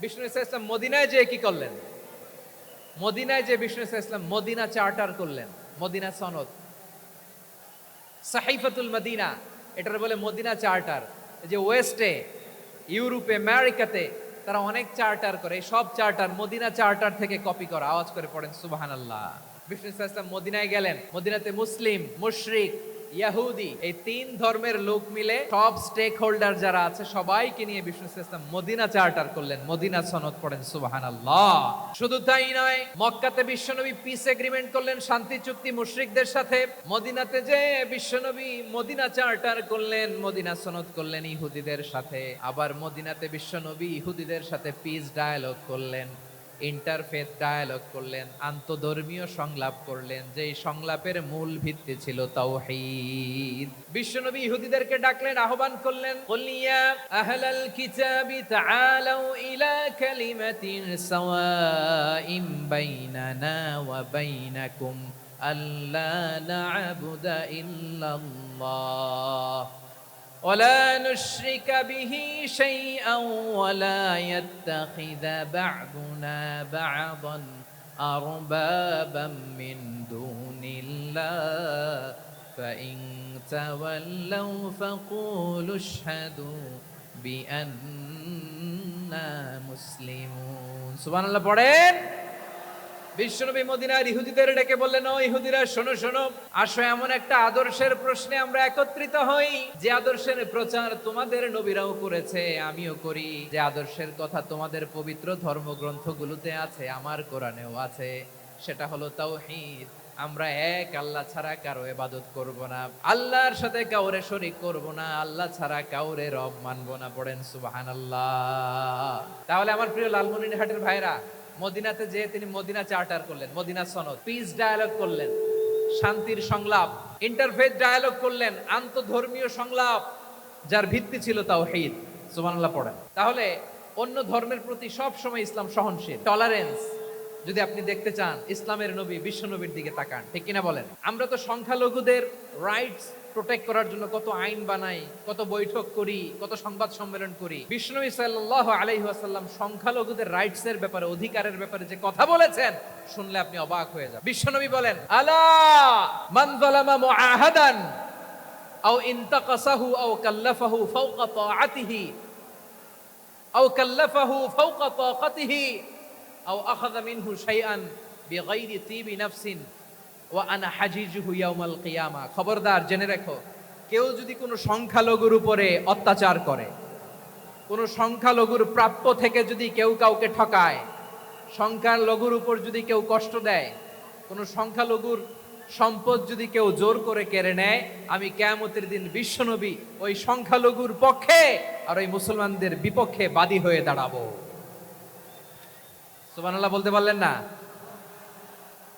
বিষ্ণু ইসা ইসলাম মদিনায় যে কি করলেন? মদিনায় যে বিষ্ণু ইসা ইসলাম মদিনা চার্টার করলেন, মদিনা সনদ। সাহিফাতুল মদিনা, এটার বলে মদিনা চার্টার। যে ওয়েস্টে, ইউরোপে, আমেরিকাতে তারা অনেক চার্টার করে সব চার্টার মদিনা চার্টার থেকে কপি করা, আওয়াজ করে পড়েন সুবাহান আল্লাহ বিষ্ণু ইসলাম মদিনায় গেলেন, মদিনাতে মুসলিম, মুশরিক ইয়াহুদি, এই তিন ধর্মের লোক মিলে সব স্টেক হোল্ডার যারা আছে, সবাইকে নিয়ে ইসলাম মদিনা চার্টার করলেন, মদিনা সনদ পড়েন সুবাহান শুধু তাই নয়, মক্কাতে বিশ্বনবী পিস এগ্রিমেন্ট করলেন, শান্তি চুক্তি মুশরিকদের সাথে, মদিনাতে যে বিশ্বনবী মদিনা চার্টার করলেন, মদিনা সনদ করলেন ইহুদিদের সাথে, আবার মদিনাতে বিশ্বনবী ইহুদিদের সাথে পিস ডায়ালগ করলেন। ইন্টারফেথ ডায়ালগ করলেন, আন্তধর্মীয় সংলাপ করলেন যে সংলাপের মূল ভিত্তি ছিল তাওহীদ বিশ্বনবী ইহুদিদেরকে ডাকলেন, আহ্বান করলেন কুলিয়া আহলাল কিতাবি তাআলাউ ইলা কালিমাতিন সাওয়াইম বাইনানা ওয়া বাইনাকুম আল্লা না'বুদা ইল্লাল্লাহ। ولا نشرك به شيئا ولا يتخذ بعضنا بعضا أربابا من دون الله فإن تولوا فقولوا اشهدوا بأننا مسلمون سبحان الله পড়েন বিশ্বনবী মদিনার ইহুদিদের ডেকে বললেন, ও ইহুদিরা, শোনো শোনো, আসো, এমন একটা আদর্শের প্রশ্নে আমরা একত্রিত হই। যে আদর্শের প্রচার তোমাদের নবীরাও করেছে, আমিও করি। যে আদর্শের কথা তোমাদের পবিত্র ধর্মগ্রন্থগুলোতে আছে, আমার কোরআনেও আছে, সেটা হলো তাওহীদ। আমরা এক, আল্লাহ ছাড়া কারও ইবাদত করব না। আল্লাহর সাথে কাউরে শরীক করব না, আল্লাহ ছাড়া কাউরে রব মানব না। পড়েন, সুবহানাল্লাহ। তাহলে আমার প্রিয় লালমনিরহাটের ভাইরা মদিনাতে যে তিনি মদিনা চার্টার করলেন, মদিনা সনদ পিস ডায়ালগ করলেন, শান্তির সংলাপ ইন্টারফেথ ডায়ালগ করলেন, আন্তধর্মীয় সংলাপ, যার ভিত্তি ছিল তাওহীদ। সুবহানাল্লাহ পড়েন। তাহলে অন্য ধর্মের প্রতি সব সময় ইসলাম সহনশীল টলারেন্স যদি আপনি দেখতে চান, ইসলামের নবী, বিশ্ব নবীর দিকে তাকান, ঠিক কিনা বলেন? আমরা তো সংখ্যালঘুদের রাইটস প্রোটেক্ট করার জন্য কত আইন বানাই, কত বৈঠক করি, কত সংবাদ সম্মেলন করি। বিষ্ণু সাল্লাহ আলাইহি আসাল্লাম সংখ্যালঘুদের রাইটস এর ব্যাপারে, অধিকারের ব্যাপারে যে কথা বলেছেন, শুনলে আপনি অবাক হয়ে যাবেন। বিশ্বনবী বলেন, আলা মান যালামা মুআহাদান আও ইনতাকাসাহু আও কাল্লাফাহু ফাওকা তাআতিহি, আও কাল্লাফাহু ফাওকা তাকাতিহি, আও আখাযা মিনহু শাইআন ওয়া আনা হাজিজুহু ইয়াউমাল কিয়ামা। খবরদার, জেনে রেখো, কেউ যদি কোনো সংখ্যালঘুর উপরে অত্যাচার করে, কোনো সংখ্যালঘুর প্রাপ্য থেকে যদি কেউ কাউকে ঠকায়, সংখ্যালঘুর উপর যদি কেউ কষ্ট দেয়, কোনো সংখ্যালঘুর সম্পদ যদি কেউ জোর করে কেড়ে নেয়, আমি কেয়ামতের দিন বিশ্বনবী ওই সংখ্যালঘুর পক্ষে আর ওই মুসলমানদের বিপক্ষে বাদী হয়ে দাঁড়াবো। সুবহানাল্লাহ বলতে পারলেন না?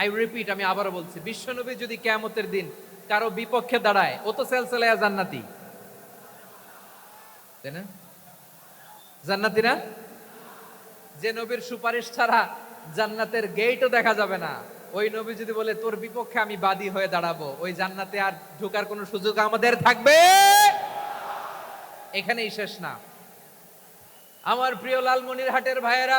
আই রিপিট আমি আবারও বলছি, বিশ্বনবী যদি কেয়ামতের দিন কারও বিপক্ষে দাঁড়ায়, ও তো সেলসেলায়া জান্নাতি। তাই না? জান্নাতি না যে নবীর সুপারিশ ছাড়া জান্নাতের গেটও দেখা যাবে না। ওই নবী যদি বলে, তোর বিপক্ষে আমি বাদী হয়ে দাঁড়াবো, ওই জান্নাতে আর ঢোকার কোনো সুযোগ আমাদের থাকবে? এখানেই শেষ না। আমার প্রিয় লালমনির হাটের ভাইয়েরা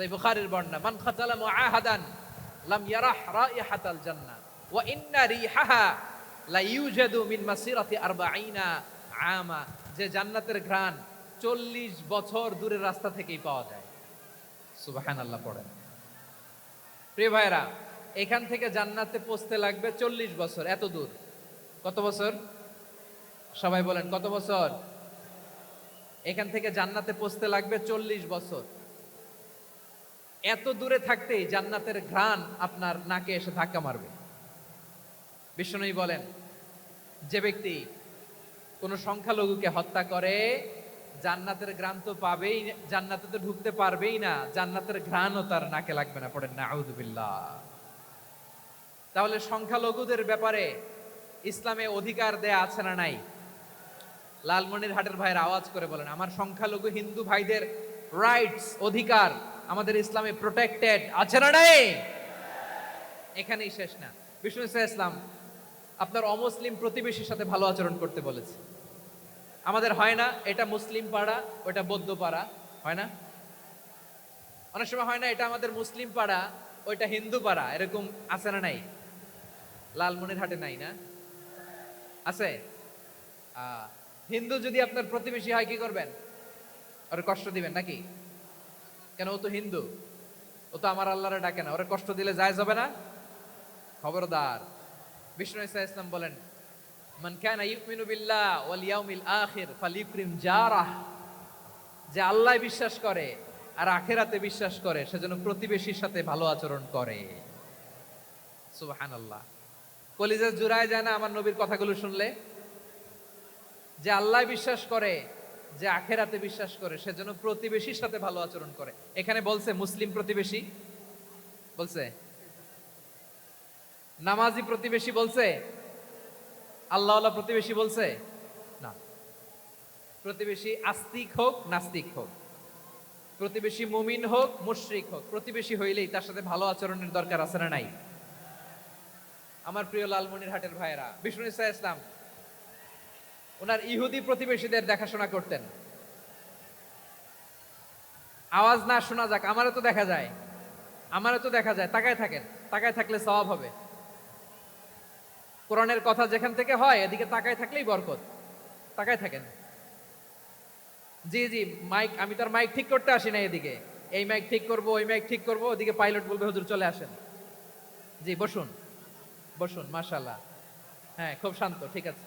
সেই বুখারীর বর্ণনা, মান খাতালা মুআহাদান লাম ইয়ারাহ রাইহাতাল জান্নাহ, ওয়া ইন্না রিহাহা লা ইউজাদু মিন মাসিরাতি 40 আমা যে জান্নাতের ঘ্রাণ 40 বছর দূরের রাস্তা থেকেই পাওয়া যায়। সুবহানাল্লাহ, পড়েন। প্রিয় ভাইরা এখান থেকে জান্নাতে পৌঁছতে লাগবে 40 বছর, এত দূর। কত বছর? সবাই বলেন, কত বছর? এখান থেকে জান্নাতে পৌঁছতে লাগবে 40 বছর। এত দূরে থাকতেই জান্নাতের ঘ্রাণ আপনার নাকে এসে ধাক্কা মারবে। বিষ্ণুই বলেন, যে ব্যক্তি কোনো সংখ্যালঘুকে হত্যা করে, জান্নাতের ঘ্রাণ তো পাবেই জান্নাতে তো ঢুকতে পারবেই না, জান্নাতের ঘ্রাণও তার নাকে লাগবে না। পড়েন না তাহলে সংখ্যালঘুদের ব্যাপারে ইসলামে অধিকার দেয়া আছে না নাই? লালমনির হাটের ভাইয়ের আওয়াজ করে বলেন, আমার সংখ্যালঘু হিন্দু ভাইদের রাইটস অধিকার আমাদের ইসলামে প্রোটেক্টেড আছে না নাই? এখানেই শেষ না। বিষ্ণু ইসলাম আপনার অমুসলিম প্রতিবেশীর সাথে ভালো আচরণ করতে বলেছে। আমাদের হয় না, এটা মুসলিম পাড়া, ওটা বৌদ্ধ পাড়া, হয় না? অনেক সময় হয় না, এটা আমাদের মুসলিম পাড়া, ওইটা হিন্দু পাড়া, এরকম আছে না নাই? লালমনির হাটে নাই না? আছে? হিন্দু যদি আপনার প্রতিবেশী হয়, কি করবেন? ওর কষ্ট দিবেন নাকি? কেন ও তো হিন্দু? ও তো আমার আল্লাহরে ডাকে না। ওরে কষ্ট দিলে যায় যাবে না? খবরদার। বিষ্ণু ইসা ইসলাম বলেন, মান কানা ইউমিনু বিল্লাহ ওয়াল ইয়াউমিল আখির ফালিউকরিম জারাহ। যে আল্লাহ বিশ্বাস করে আর আখেরাতে বিশ্বাস করে সেজন্য প্রতিবেশীর সাথে ভালো আচরণ করে। সুবহানাল্লাহ। কলিজা জুড়ায় যায় না আমার নবীর কথাগুলো শুনলে? যে আল্লাহ বিশ্বাস করে যে আখেরাতে বিশ্বাস করে সেজন্য প্রতিবেশীর সাথে ভালো আচরণ করে। এখানে বলছে মুসলিম প্রতিবেশী, বলছে, নামাজি প্রতিবেশী বলছে আল্লাহ প্রতিবেশী বলছে, না। প্রতিবেশী আস্তিক হোক, নাস্তিক হোক। প্রতিবেশী মুমিন হোক, মুশরিক হোক, প্রতিবেশী হইলেই তার সাথে ভালো আচরণের দরকার আছে না নাই? আমার প্রিয় লালমনির হাটের ভাইয়েরা, বিষ্ণু ইসা ইসলাম ওনার ইহুদি প্রতিবেশীদের দেখাশোনা করতেন। আওয়াজ না শোনা যাক, আমারও তো দেখা যায়। আমারও তো দেখা যায়, তাকায় থাকেন, তাকায় থাকলে সওয়াব হবে। কোরআনের কথা যেখান থেকে হয়, এদিকে তাকায় থাকলেই বরকত। তাকায় থাকেন। জি জি, মাইক, আমি তার মাইক ঠিক করতে আসি না এদিকে। এই মাইক ঠিক করব, ওই মাইক ঠিক করব, ওদিকে পাইলট বলবে, হুজুর চলে আসেন। জি, বসুন বসুন মাশাল্লাহ হ্যাঁ খুব শান্ত, ঠিক আছে।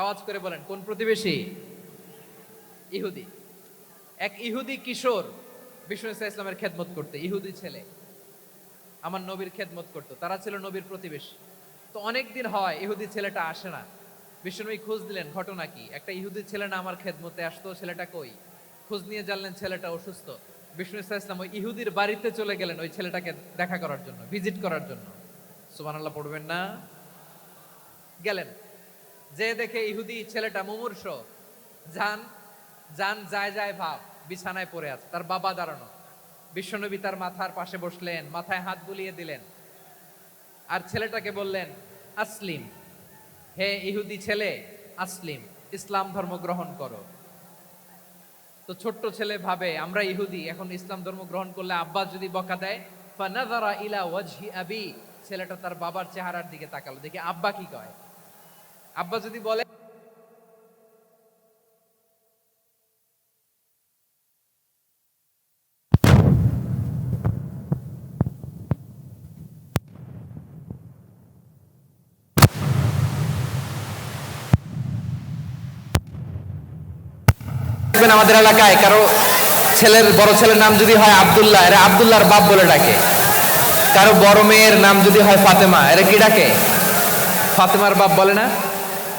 আওয়াজ করে বলেন, কোন প্রতিবেশী? ইহুদি। এক ইহুদি কিশোর বিষ্ণু ইসলামের খেদমত করতে, ইহুদি ছেলে। আমার নবীর খেদমত করতো, তারা ছিল নবীর প্রতিবেশী। তো অনেক দিন হয় ইহুদি ছেলেটা আসে না। বিষ্ণুনবী খোঁজ দিলেন, ঘটনা কি? একটা ইহুদি ছেলে না আমার খেদমতে আসতো, ছেলেটা কই? খোঁজ নিয়ে জানলেন ছেলেটা অসুস্থ। বিষ্ণু ইসা ইসলাম ওই ইহুদির বাড়িতে চলে গেলেন ওই ছেলেটাকে দেখা করার জন্য, ভিজিট করার জন্য। সুবহানাল্লাহ, পড়বেন না? গেলেন। যে দেখে ইহুদি ছেলেটা মুমূর্ষ যান যান যায় যায় ভাব, বিছানায় পড়ে আছে, তার বাবা দাঁড়ানো। বিশ্বনবী তার মাথার পাশে বসলেন, মাথায় হাত বুলিয়ে দিলেন আর ছেলেটাকে বললেন, আসলিম, হে ইহুদি ছেলে, আসলিম, ইসলাম ধর্ম গ্রহণ করো। তো ছোট্ট ছেলে ভাবে, আমরা ইহুদি, এখন ইসলাম ধর্ম গ্রহণ করলে আব্বা যদি বকা দেয় ইলা ওয়াজহি ছেলেটা তার বাবার চেহারার দিকে তাকালো, দেখি আব্বা কি কয়? আব্বা যদি বলে আমাদের এলাকায় কারও ছেলের, বড় ছেলের নাম যদি হয় আবদুল্লাহ, এরা আবদুল্লাহর বাপ বলে ডাকে। কারও বড় মেয়ের নাম যদি হয় ফাতেমা, এরা কি ডাকে? ফাতেমার বাপ বলে না?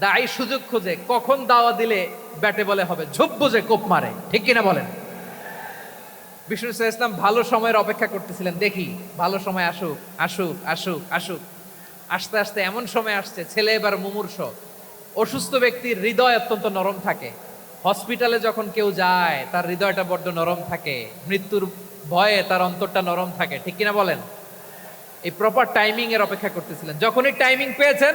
দায়ী সুযোগ খুঁজে কখন দাওয়া দিলে ব্যাটে বলে হবে? ঝোপ বুঝে কোপ মারে। ঠিক কিনা বলেন? বিষ্ণু ইসা ইসলাম, ভালো সময়ের অপেক্ষা করতেছিলেন। দেখি, ভালো সময় আসুক আসুক আসুক আসুক। আস্তে আস্তে এমন সময় আসছে, ছেলে এবার মুমূর্ষ। অসুস্থ ব্যক্তির হৃদয় অত্যন্ত নরম থাকে। হসপিটালে যখন কেউ যায়, তার হৃদয়টা বড্ড নরম থাকে। মৃত্যুর ভয়ে তার অন্তরটা নরম থাকে। ঠিক কিনা বলেন? এই প্রপার টাইমিং এর অপেক্ষা করতেছিলেন। যখনই টাইমিং পেয়েছেন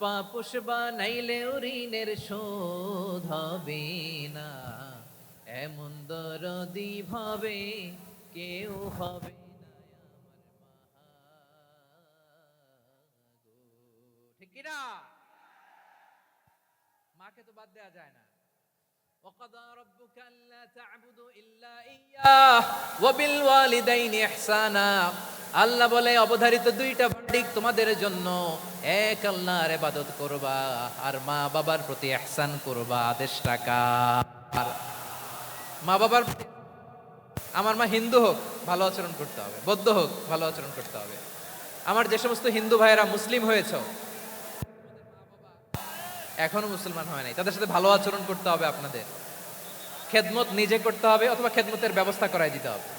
পাপুষ বানাইলে ঋণের শোধ হবে না এমন দরদি ভাবে কেউ হবে না আমার মা গো। ঠিক কিনা মাকে তো বাদ দেওয়া যায় না وقضى ربك ألا تعبدوا إلا إياه وبالوالدين إحسانا আল্লাহ বলে, অবধারিত দুইটা ভান্ডিক তোমাদের জন্য। এক, আল্লাহর ইবাদত করবা, আর মা বাবার প্রতি ইহসান করবা, আদেশ টাকা আর মা বাবার আমার মা হিন্দু হোক, ভালো আচরণ করতে হবে। বৌদ্ধ হোক, ভালো আচরণ করতে হবে। আমার যে সমস্ত হিন্দু ভাইয়েরা মুসলিম হয়েছে, এখনও মুসলমান হয় নাই। তাদের সাথে ভালো আচরণ করতে হবে আপনাদের। খেদমত নিজে করতে হবে, অথবা খেদমতের ব্যবস্থা করাই দিতে হবে।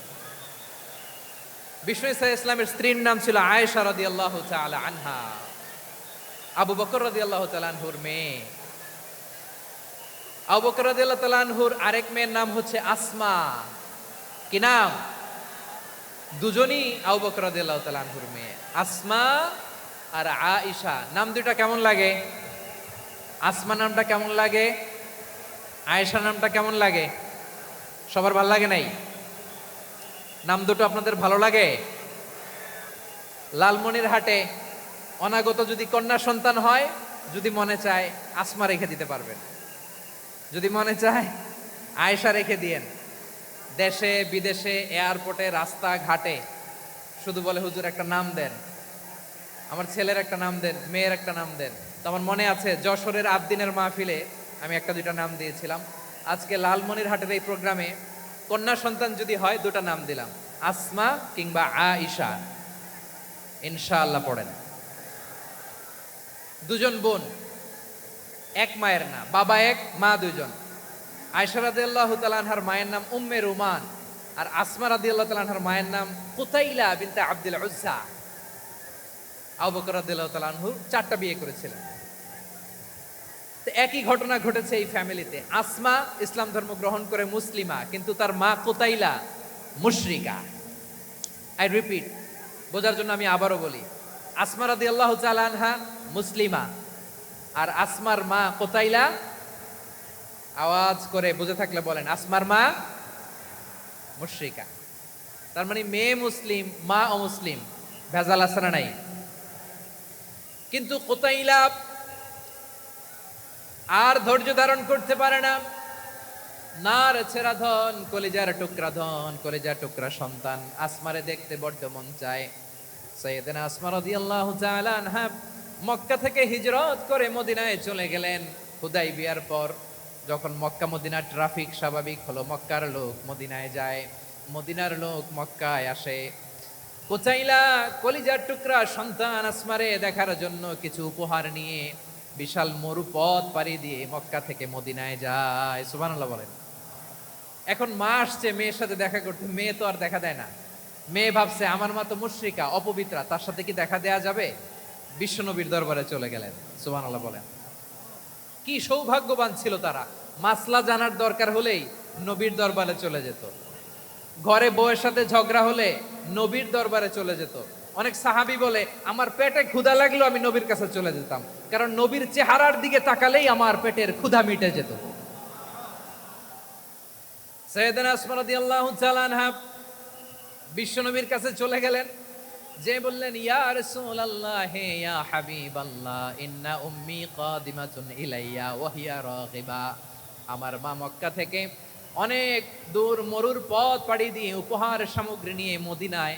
বিষ্ণু ইসা ইসলামের স্ত্রীর নাম ছিল আয়েশা রাদি আল্লাহ আনহা। আবু বকর রাদি আল্লাহ আনহুর মেয়ে। আবু বকর রাদি আল্লাহ আরেক মেয়ের নাম হচ্ছে আসমা। কি নাম? দুজনই আবু বকর রাদি আল্লাহ আনহুর মেয়ে। আসমা আর আয়েশা। নাম দুটা কেমন লাগে? আসমা নামটা কেমন লাগে? আয়েশা নামটা কেমন লাগে? সবার ভালো লাগে নাই? নাম দুটো আপনাদের ভালো লাগে? লালমনির হাটে অনাগত যদি কন্যা সন্তান হয়, যদি মনে চায় আসমা রেখে দিতে পারবেন। যদি মনে চায় আয়েশা রেখে দিয়েন। দেশে, বিদেশে, এয়ারপোর্টে রাস্তা ঘাটে শুধু বলে হুজুর একটা নাম দেন। আমার ছেলের একটা নাম দেন, মেয়ের একটা নাম দেন। তো আমার মনে আছে যশোরের আট দিনের মাহফিলে আমি একটা দুইটা নাম দিয়েছিলাম। আজকে লালমনির হাটের এই প্রোগ্রামে কন্যা সন্তান যদি হয়, দুটা নাম দিলাম। আসমা কিংবা আইসা ইনশাআল্লাহ পড়েন। দুজন বোন। এক মায়ের না বাবা এক, মা দুজন আয়সা রাদিয়াল্লাহ তালানহার মায়ের নাম উম্মে রুমান। আর আসমা রাদিয়াল্লাহ তালানহার মায়ের নাম কুতাইলা বিনতে আব্দুল উজ্জা। আবু বকর রাদিয়াল্লাহু তাআলা আনহু চারটা বিয়ে করেছিলেন। একই ঘটনা ঘটেছে এই ফ্যামিলিতে। আসমা ইসলাম ধর্ম গ্রহণ করে মুসলিমা, কিন্তু তার মা কোতাইলা মুশরিকা। আই রিপিট বোঝার জন্য আমি আবারও বলি, আসমা রাদিয়াল্লাহু তাআলা আনহা মুসলিমা, আর আসমার মা কোতাইলা, আওয়াজ করে বুঝে থাকলে বলেন, আসমার মা মুশরিকা। তার মানে মেয়ে মুসলিম, মা অমুসলিম, ভেজাল আসানা নাই? কিন্তু কোতাইলা আর ধৈর্য ধারণ করতে পারে না। নার ছেড়া ধন, কলিজার টুকরা ধন, কলিজার টুকরা সন্তান, আসমারে দেখতে বড্ড মন চায়। সৈয়দিন আসমা রাদিয়াল্লাহু তাআলা আনহা মক্কা থেকে হিজরত করে মদিনায় চলে গেলেন হুদাই বিয়ার পর। যখন মক্কা মদিনার ট্রাফিক স্বাভাবিক হলো, মক্কার লোক মদিনায় যায়। মদিনার লোক মক্কায় আসে। কোচাইলা কলিজার টুকরা সন্তান আসমারে দেখার জন্য কিছু উপহার নিয়ে বিশাল মরুপথ পাড়ি দিয়ে মক্কা থেকে মদিনায় যায়, সুবহানাল্লাহ বলেন। এখন মা আসছে, মেয়ের সাথে দেখা করতে, মেয়ে তো আর দেখা দেয় না। মেয়ে ভাবছে, আমার মা তো মুশ্রিকা, অপবিত্রা, তার সাথে কি দেখা দেয়া যাবে? বিশ্বনবীর দরবারে চলে গেলেন, সুবহানাল্লাহ বলেন। কি সৌভাগ্যবান ছিল তারা। মাসলা জানার দরকার হলেই নবীর দরবারে চলে যেত। ঘরে বউয়ের সাথে ঝগড়া হলে নবীর দরবারে চলে যেত। অনেক সাহাবি বলে, আমার পেটে ক্ষুধা লাগল, আমি নবীর কাছে চলে যেতাম। কারণ নবীর চেহারার দিকে তাকালেই আমার পেটের ক্ষুধা মিটে যেত। সৈয়দনা আসমান রাদিয়াল্লাহু তাআলা আনহা বিশ্বনবীর কাছে চলে গেলেন। যে বললেন, ইয়া রাসূলুল্লাহ হে ইয়া হাবিবাল্লাহ, ইন্না উম্মি কাদিমাতুন ইলাইয়া, ওয়া হিয়া রাগিবা। আমার মা মক্কা থেকে অনেক দূর মরুর পথ পাড়ি দিয়ে উপহার সামগ্রী নিয়ে মদিনায়